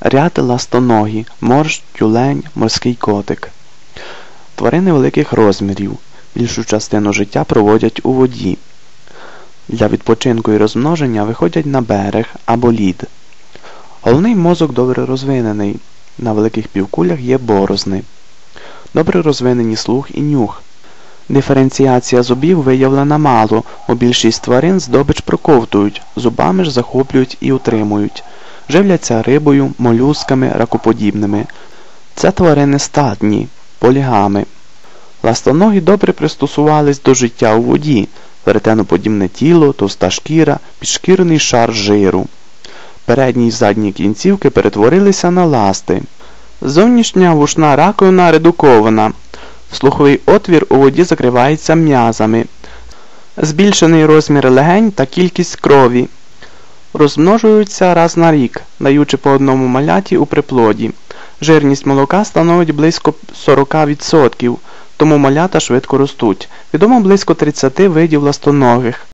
ряд ластоногі, морж, тюлень, морський котик. Тварини великих розмірів, більшу частину життя проводять у воді. Для відпочинку і розмноження виходять на берег або лід. Головний мозок добре розвинений. На великих півкулях є борозни. Добре розвинені слух і нюх. Диференціація зубів виявлена мало, бо більшість тварин здобич проковтують, зубами ж захоплюють і утримують. Живляться рибою, молюсками, ракоподібними. Це тварини статні, полігами. Ластоногі добре пристосувались до життя у воді, веретеноподібне тіло, товста шкіра, підшкірний шар жиру. Передні й задні кінцівки перетворилися на ласти. Зовнішня вушна раковина редукована. Слуховий отвір у воді закривається м'язами. Збільшений розмір легень та кількість крові. Розмножуються раз на рік, даючи по одному маляті у приплоді. Жирність молока становить близько 40%, тому малята швидко ростуть. Відомо близько 30 видів ластоногих.